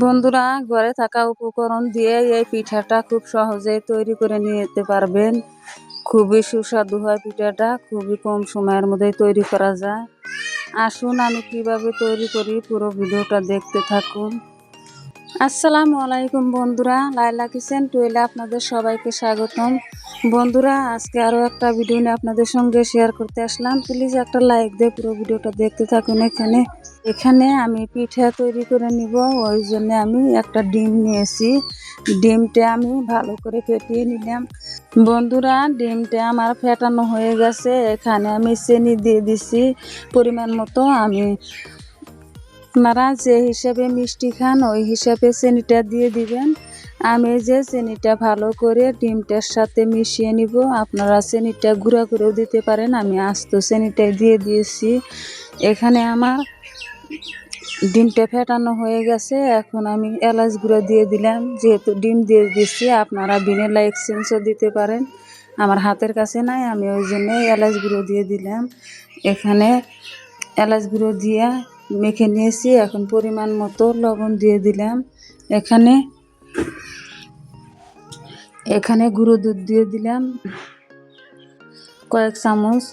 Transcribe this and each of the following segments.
বন্ধুরা, ঘরে থাকা উপকরণ দিয়ে এই পিঠাটা খুব সহজেই তৈরি করে নিতে পারবেন। খুবই সুস্বাদু হয় পিঠাটা, খুবই কম সময়ের মধ্যে তৈরি করা যায়। আসুন, আমি কীভাবে তৈরি করি পুরো ভিডিওটা দেখতে থাকুন। আসসালামু আলাইকুম বন্ধুরা লাইলা কিচেন টুয়েলে আপনাদের সবাইকে স্বাগতম। বন্ধুরা, আজকে আরও একটা ভিডিও নিয়ে আপনাদের সঙ্গে শেয়ার করতে আসলাম। প্লিজ একটা লাইক দিয়ে পুরো ভিডিওটা দেখতে থাকুন এখানে। এখানে আমি পিঠা তৈরি করে নিব, ওই জন্য আমি একটা ডিম নিয়েছি। ডিমটা আমি ভালো করে ফেটিয়ে নিলাম। বন্ধুরা, ডিমটা আমার ফেটানো হয়ে গেছে। এখানে আমি চিনি দিয়ে দিছি, পরিমাণ মতো আমি। আপনারা যে হিসাবে মিষ্টি খান, ওই হিসাবে চিনিটা দিয়ে দিবেন। আমি যে চিনিটা ভালো করে ডিমটার সাথে মিশিয়ে নিব। আপনারা চিনিটা গুঁড়া করেও দিতে পারেন। আমি আস্ত চিনিটাই দিয়ে দিয়েছি। এখানে আমার ডিমটা ফেটানো হয়ে গেছে। এখন আমি এলাচ গুঁড়ো দিয়ে দিলাম। যেহেতু ডিম দিয়ে দিচ্ছি আপনারা ভিনেলা এক্সচেঞ্জও দিতে পারেন। আমার হাতের কাছে নাই, আমি ওই জন্য এলাচ গুঁড়ো দিয়ে দিলাম। এখানে এলাচ গুঁড়ো দিয়ে মেখে নিয়েছি। এখন পরিমাণ মতো লবণ দিয়ে দিলাম। এখানে এখানে গুঁড়ো দুধ দিয়ে দিলাম, কয়েক চামচ।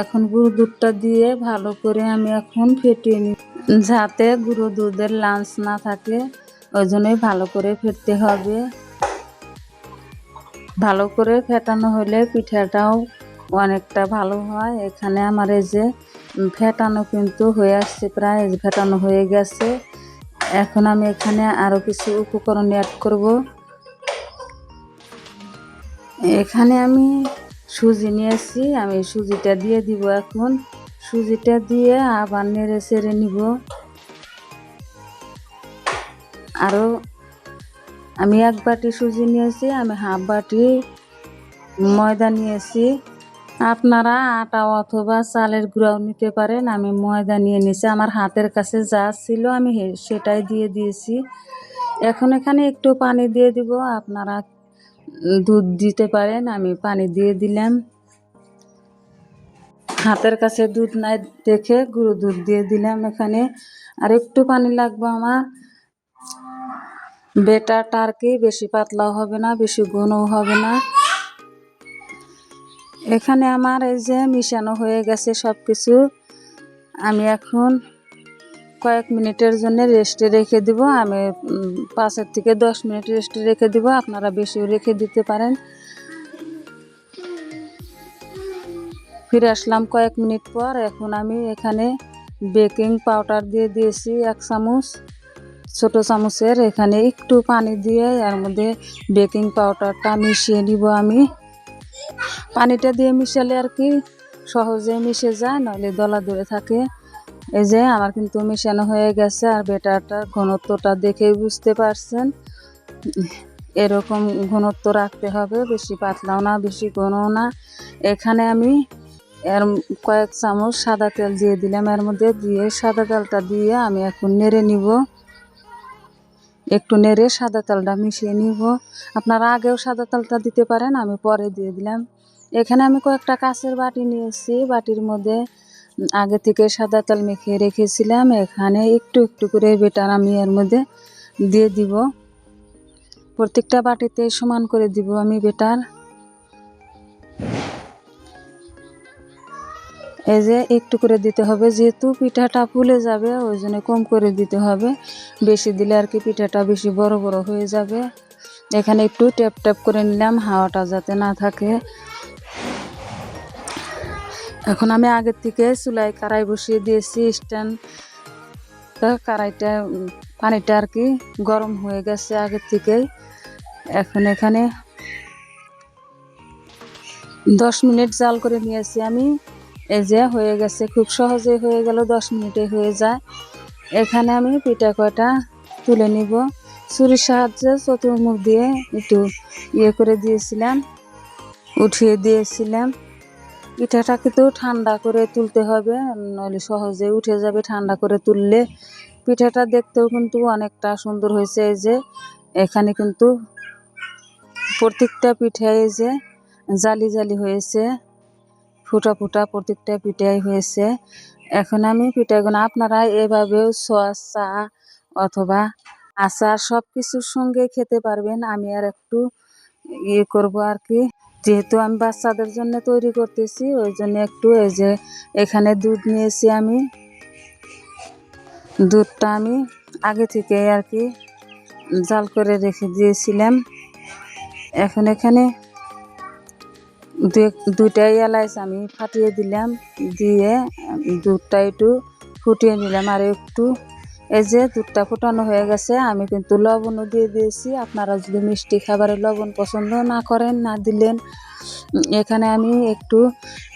এখন গুঁড়ো দুধটা দিয়ে ভালো করে আমি এখন ফেটিয়ে নিই যাতে গুঁড়ো দুধের লাঞ্চ না থাকে, ওই জন্যই ভালো করে ফেটতে হবে। ভালো করে ফেটানো হলে পিঠাটাও অনেকটা ভালো হয়। এখানে আমার এই যে ফেটানো কিন্তু হয়ে আসছে, প্রায় ফেটানো হয়ে গেছে। এখন আমি এখানে আরও কিছু উপকরণ অ্যাড করব। এখানে আমি সুজি নিয়েছি আমি সুজিটা দিয়ে দিব এখন। সুজিটা দিয়ে আবার নেড়ে চেড়ে নিব। আরও আমি এক বাটি সুজি নিয়েছি আমি হাফ বাটি ময়দা নিয়েছি আপনারা আটা অথবা চালের গুঁড়াও নিতে পারেন, আমি ময়দা নিয়ে নিয়েছি আমার হাতের কাছে যা ছিল আমি সেটাই দিয়ে দিয়েছি। এখন এখানে একটু পানি দিয়ে দিব, আপনারা দুধ দিতে পারেন, আমি পানি দিয়ে দিলাম। হাতের কাছে দুধ নাই দেখে গুঁড়ো দুধ দিয়ে দিলাম এখানে। আর একটু পানি লাগবে আমার। বেটারটা আর কি বেশি পাতলাও হবে না, বেশি ঘনও হবে না। এখানে আমার এই যে মিশানো হয়ে গেছে সব কিছু আমি এখন কয়েক মিনিটের জন্য রেস্টে রেখে দিব। আমি পাঁচের থেকে দশ মিনিট রেস্টে রেখে দিব। আপনারা বেশিও রেখে দিতে পারেন। ফিরে আসলাম কয়েক মিনিট পর। এখন আমি এখানে বেকিং পাউডার দিয়ে দিয়েছি এক চামচ। ছোট চামচের। এখানে একটু পানি দিয়ে এর মধ্যে বেকিং পাউডারটা মিশিয়ে নিব আমি। পানিটা দিয়ে মিশালে আর কি সহজে মিশে যায়, নইলে দলা ধরে থাকে। এই যে আমার কিন্তু মিশানো হয়ে গেছে আর বেটারটার ঘনত্বটা দেখেই বুঝতে পারছেন। এরকম ঘনত্ব রাখতে হবে, বেশি পাতলাও না, বেশি ঘনও না। এখানে আমি এর কয়েক চামচ সাদা তেল দিয়ে দিলাম, এর মধ্যে দিয়ে সাদা তেলটা দিয়ে আমি এখন নেড়ে নিব। একটু নেড়ে সাদা তেলটা মিশিয়ে নিব। আপনারা আগেও সাদা তেলটা দিতে পারেন, আমি পরে দিয়ে দিলাম। এখানে আমি কয়েকটা কাঁচের বাটি নিয়েছি, বাটির মধ্যে আগে থেকে সাদা তেল মেখে রেখেছিলাম, এখানে একটু একটু করে বেটার আমি এর মধ্যে দিয়ে দিব। প্রত্যেকটা বাটিতে সমান করে দিব আমি বেটার। এই যে একটু করে দিতে হবে, যেহেতু পিঠাটা ফুলে যাবে, ওই জন্য কম করে দিতে হবে। বেশি দিলে আর কি পিঠাটা বেশি বড় বড় হয়ে যাবে। এখানে একটু ট্যাপ ট্যাপ করে নিলাম, হাওয়াটা যাতে না থাকে। এখন আমি আগের থেকে চুলায় কারাই বসিয়ে দিয়েছি স্ট্যান্ড কারাইটা পানিটা আর কি গরম হয়ে গেছে আগের থেকেই। এখন এখানে দশ মিনিট জাল করে নিয়েছি আমি। এই যে হয়ে গেছে, খুব সহজেই হয়ে গেল, দশ মিনিটে হয়ে যায়। এখানে আমি পিঠা কয়টা তুলে নিব। ছুরির সাহায্যে চতুর্মুখ দিয়ে একটু ইয়ে করে দিয়েছিলাম, উঠিয়ে দিয়েছিলাম। পিঠাটা কিন্তু ঠান্ডা করে তুলতে হবে, নইলে সহজে উঠে যাবে ঠান্ডা করে তুললে। পিঠাটা দেখতেও কিন্তু অনেকটা সুন্দর হয়েছে এই যে, এখানে কিন্তু প্রত্যেকটা পিঠাই যে জালি জালি হয়েছে, ফুটা ফুটা প্রত্যেকটা পিঠাই হয়েছে। এখন আমি পিঠাগুলো আপনারা এভাবেও সস চা অথবা আচার সব কিছুর সঙ্গে খেতে পারবেন, আমি আর একটু ইয়ে করব আর কি। যেহেতু আমি বাচ্চাদের জন্য তৈরি করতেছি, ওই জন্য একটু এই যে এখানে দুধ নিয়েছি আমি। দুধটা আমি আগে থেকে আর কি জাল করে রেখে দিয়েছিলাম। এখন এখানে দুইটাই এলাচ আমি ফাটিয়ে দিলাম, দিয়ে দুধটা একটু ফুটিয়ে নিলাম আর একটু। এই যে দুধটা ফুটানো হয়ে গেছে, আমি কিন্তু লবণও দিয়ে দিয়েছি। আপনারা যদি মিষ্টি খাবারে লবণ পছন্দ না করেন, না দিলেন, এখানে আমি একটু,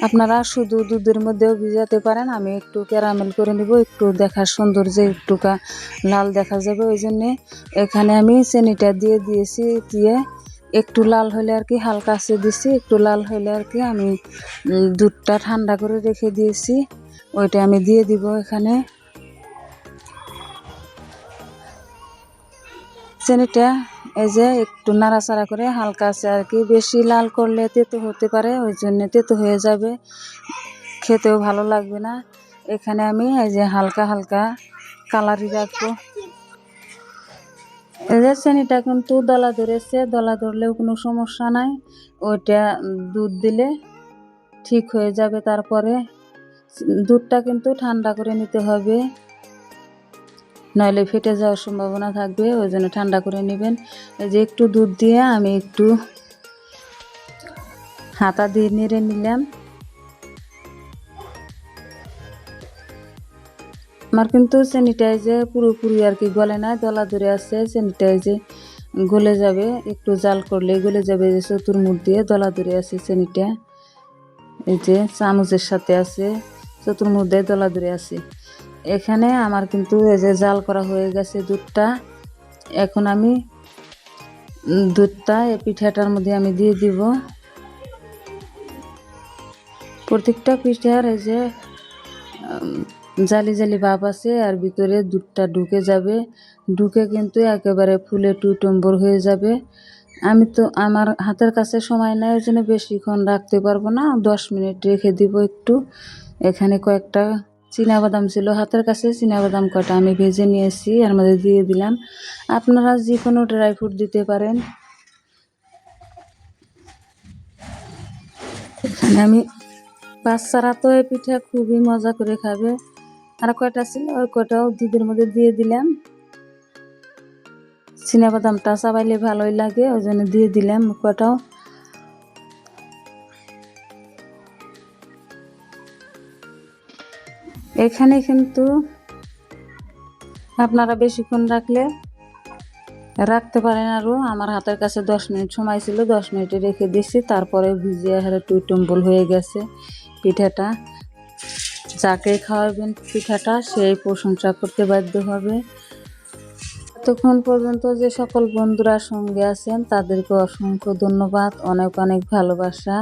আপনারা শুধু দুধের মধ্যেও ভিজাতে পারেন, আমি একটু ক্যারামেল করে নিব, একটু দেখার সৌন্দর্যে একটুকা লাল দেখা যাবে। ওই জন্যে এখানে আমি চিনিটা দিয়ে দিয়েছি, দিয়ে একটু লাল হলে আর কি হালকা আছে দিছি, একটু লাল হলে আর কি আমি দুধটা ঠান্ডা করে রেখে দিয়েছি। ওইটা আমি দিয়ে দিব এখানে। চিনিটা এই যে একটু নাড়াচাড়া করে হালকা আছে আর কি। বেশি লাল করলে তেতো হতে পারে, ওই জন্য তেতো হয়ে যাবে। খেতেও ভালো লাগবে না। এখানে আমি এই যে হালকা হালকা কালারই রাখব। এই যে চিনিটা কিন্তু দলা ধরেছে, দলা ধরলেও কোনো সমস্যা নাই। ওইটা দুধ দিলে ঠিক হয়ে যাবে তারপরে। দুধটা কিন্তু ঠান্ডা করে নিতে হবে। নইলে ফেটে যাওয়ার সম্ভাবনা থাকবে, ওই জন্য ঠান্ডা করে নেবেন। এই যে একটু দুধ দিয়ে আমি একটু হাতা দিয়ে নেড়ে নিলাম। আমার কিন্তু স্যানিটাইজে পুরোপুরি আর কি গলে না দলা ধরে আছে স্যানিটাইজে গলে যাবে, একটু জাল করলে গলে যাবে যে চতুর্মুখ দিয়ে দলা ধরে আছে চেনিটা এই যে চামচের সাথে আছে, চতুর্মুখ দিয়ে দলা ধরে আছে। এখানে আমার কিন্তু এই যে জাল করা হয়ে গেছে দুধটা। এখন আমি দুধটা এই পিঠাটার মধ্যে আমি দিয়ে দিব। প্রত্যেকটা পিঠার এই যে জালি জালি ভাব আছে আর ভিতরে দুধটা ঢুকে যাবে। ঢুকে কিন্তু একেবারে ফুলে টুটম্বর হয়ে যাবে। আমি তো আমার হাতের কাছে সময় ওই জন্য বেশিক্ষণ রাখতে পারব না। দশ মিনিট রেখে দিব একটু। এখানে কয়েকটা বাদাম ছিল, হাতের কাছে বাদাম কয়টা আমি ভেজে নিয়েছি এর মধ্যে দিয়ে দিলাম। আপনারা যে কোনো ড্রাই ফ্রুট দিতে পারেন। এখানে আমি বাচ্চারা তো এই পিঠা খুবই মজা করে খাবে। আর কয়টা ছিল, ওই কয়টাও দুধের মধ্যে দিয়ে দিলাম। বাদামটা চাবাইলে ভালোই লাগে, ওই জন্য দিয়ে দিলাম। কয়টাও এখানে কিন্তু আপনারা বেশিক্ষণ রাখলে রাখতে পারেন আরও আমার হাতের কাছে দশ মিনিট সময় ছিল, দশ মিনিটে রেখে দিয়েছি তারপরে ভিজিয়ে হারে টুই টম্বল হয়ে গেছে পিঠাটা। যাকে খাওয়াবেন পিঠাটা, সেই প্রশংসা করতে বাধ্য হবে। তখন পর্যন্ত যে সকল বন্ধুরা সঙ্গে আছেন, তাদেরকে অসংখ্য ধন্যবাদ, অনেক অনেক ভালোবাসা।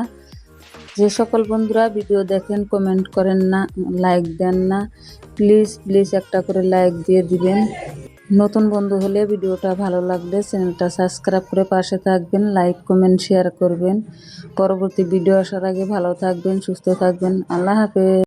যে সকল বন্ধুরা ভিডিও দেখেন কমেন্ট করেন না লাইক দেন না প্লিজ প্লিজ একটা করে লাইক দিয়ে দিবেন। নতুন বন্ধু হলে ভিডিওটা ভালো লাগলে চ্যানেলটা সাবস্ক্রাইব করে পাশে থাকবেন লাইক কমেন্ট শেয়ার করবেন। পরবর্তী ভিডিও আসার আগে ভালো থাকবেন, সুস্থ থাকবেন। আল্লাহ হাফেজ।